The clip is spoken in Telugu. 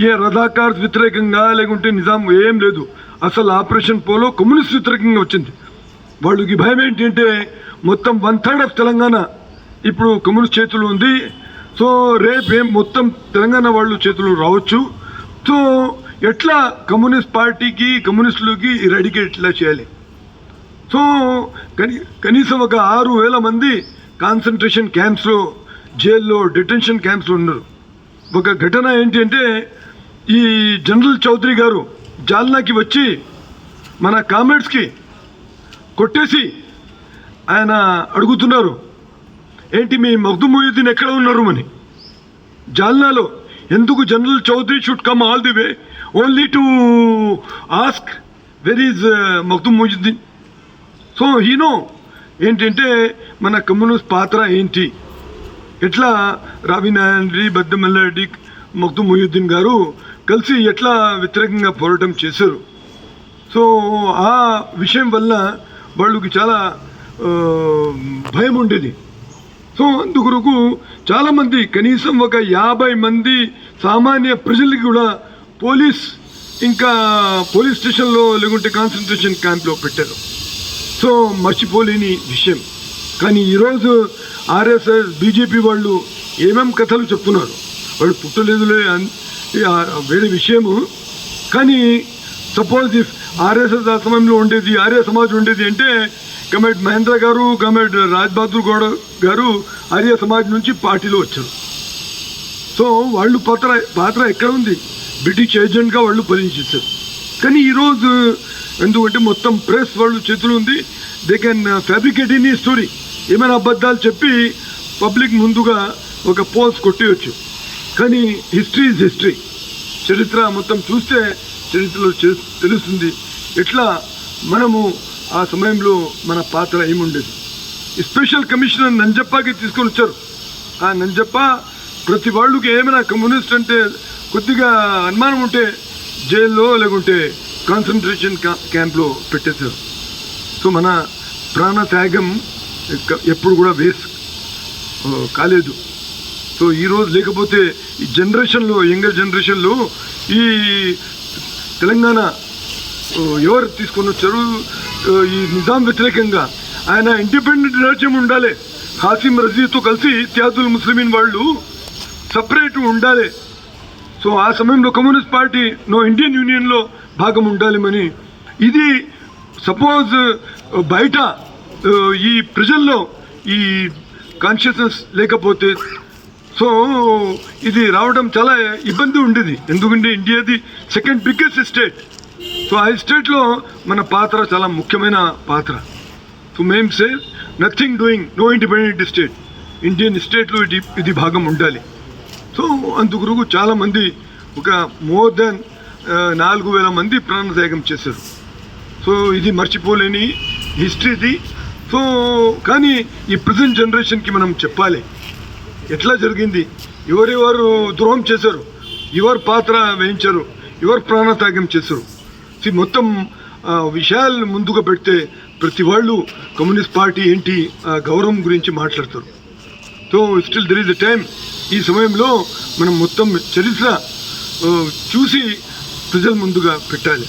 ఏ రజాకార్ వ్యతిరేకంగా లేకుంటే నిజాం ఏం లేదు. అసలు ఆపరేషన్ పోలో కమ్యూనిస్ట్ వ్యతిరేకంగా వచ్చింది. వాళ్ళకి భయం ఏంటంటే మొత్తం వన్ థర్డ్ ఆఫ్ తెలంగాణ ఇప్పుడు కమ్యూనిస్ట్ చేతులు ఉంది. సో రేపు ఏం మొత్తం తెలంగాణ వాళ్ళు చేతులు రావచ్చు. సో ఎట్లా కమ్యూనిస్ట్ పార్టీకి కమ్యూనిస్టులకి ఇరాడికేట్ ఎట్లా చేయాలి? సో కనీ కనీసం ఒక ఆరు వేల మంది కాన్సన్ట్రేషన్ క్యాంప్స్లో జైల్లో డిటెన్షన్ క్యాంప్స్లో ఉన్నారు. ఒక ఘటన ఏంటి అంటే ఈ జనరల్ చౌదరి గారు జాల్నాకి వచ్చి మన కామెంట్స్కి కొట్టేసి ఆయన అడుగుతున్నారు. ఏంటి మీ మగ్దు మొయ్యుద్దీన్ ఎక్కడ ఉన్నారు అని. జాల్నాలో ఎందుకు general Chaudhuri should come all the way only to ask where is Makhdoom Mohiuddin so Hino ఏంటంటే మన కమ్యూనిస్ట్ పాత్ర ఏంటి. ఎట్లా రావి నారాయణ బద్దమల్లారెడ్డి మగ్దు మొయ్యుద్దీన్ గారు కలిసి ఎట్లా వ్యతిరేకంగా పోరాటం చేశారు. సో ఆ విషయం వల్ల వాళ్ళకి చాలా భయం ఉండేది. సో అందుకొరకు చాలామంది కనీసం ఒక యాభై మంది సామాన్య ప్రజలకి కూడా పోలీస్ ఇంకా పోలీస్ స్టేషన్లో లేకుంటే కాన్సన్ట్రేషన్ క్యాంప్లో పెట్టారు. సో మర్చిపోలేని విషయం. కానీ ఈరోజు ఆర్ఎస్ఎస్ బీజేపీ వాళ్ళు ఏమేం కథలు చెప్తున్నారు? వాళ్ళు పుట్టలేదులే వేరే విషయము. కానీ సపోజ్ ఇఫ్ ఆర్ఎస్ఎస్ ఆ సమయంలో ఉండేది ఆర్య సమాజ్ ఉండేది అంటే కమెడ్ మహేంద్ర గారు కమెడ్ రాజ్ బహదూర్ గౌడ గారు ఆర్య సమాజ్ నుంచి పార్టీలో వచ్చారు. సో వాళ్ళు పాత్ర పాత్ర ఎక్కడ ఉంది? బ్రిటిష్ ఏజెంట్గా వాళ్ళు పనిచేశారు. కానీ ఈరోజు ఎందుకంటే మొత్తం ప్రెస్ వాళ్ళు చేతులు ఉంది దే కెన్ ఫ్యాబ్రికేట్ ఇన్ ఈ స్టోరీ ఏమైనా అబద్ధాలు చెప్పి పబ్లిక్ ముందుగా ఒక పోల్స్ కొట్టేయచ్చు కానీ హిస్టరీ ఇస్ హిస్టరీ చరిత్ర మొత్తం చూస్తే చరిత్రలో తెలుస్తుంది. ఎట్లా మనము ఆ సమయంలో మన పాత్ర ఏముండేది? స్పెషల్ కమిషనర్ నంజప్పకి తీసుకొని వచ్చారు. ఆ నంజప్ప ప్రతి వాళ్ళకి ఏమైనా కమ్యూనిస్ట్ అంటే కొద్దిగా అనుమానం ఉంటే జైల్లో లేకుంటే కాన్సన్ట్రేషన్ క్యాంప్లో పెట్టేశారు. సో మన ప్రాణ త్యాగం ఎప్పుడు కూడా వేస్ట్ కాలేదు. సో ఈరోజు లేకపోతే ఈ జనరేషన్లో యంగర్ జనరేషన్లో ఈ తెలంగాణ ఎవరు తీసుకొని వచ్చారు? ఈ నిజాం వ్యతిరేకంగా ఆయన ఇండిపెండెంట్ రాజ్యం ఉండాలి. హాసిం రజీతో కలిసి త్యాదుల్ ముస్లిమీన్ వాళ్ళు సపరేట్ ఉండాలి. సో ఆ సమయంలో కమ్యూనిస్ట్ పార్టీ నో ఇండియన్ యూనియన్లో భాగం ఉండాలి ఇది సపోజ్ బయట ఈ ప్రజల్లో ఈ కాన్షియస్నెస్ లేకపోతే సో ఇది రావడం చాలా ఇబ్బంది ఉండేది. ఎందుకంటే ఇండియాది సెకండ్ బిగ్గెస్ట్ స్టేట్ సో ఆ స్టేట్లో మన పాత్ర చాలా ముఖ్యమైన పాత్ర. సో మేం say nothing doing no independent state Indian స్టేట్లో ఇది ఇది భాగం ఉండాలి. సో అందుకు చాలామంది ఒక మోర్ దెన్ నాలుగు వేల మంది ప్రాణత్యాగం చేశారు. సో ఇది మర్చిపోలేని హిస్టరీది సో కానీ ఈ ప్రజెంట్ జనరేషన్కి మనం చెప్పాలి. ఎట్లా జరిగింది? ఎవరెవరు ద్రోహం చేశారు? ఎవరు పాత్ర వేయించారు ఎవరు ప్రాణత్యాగం చేశారు? మొత్తం ఆ, విషయాలు ముందుగా పెడితే ప్రతి వాళ్ళు కమ్యూనిస్ట్ పార్టీ ఏంటి ఆ గౌరవం గురించి మాట్లాడతారు. So still there is the time ఈ సమయంలో మనం మొత్తం చరిత్ర చూసి ప్రజల ముందుగా పెట్టాలి.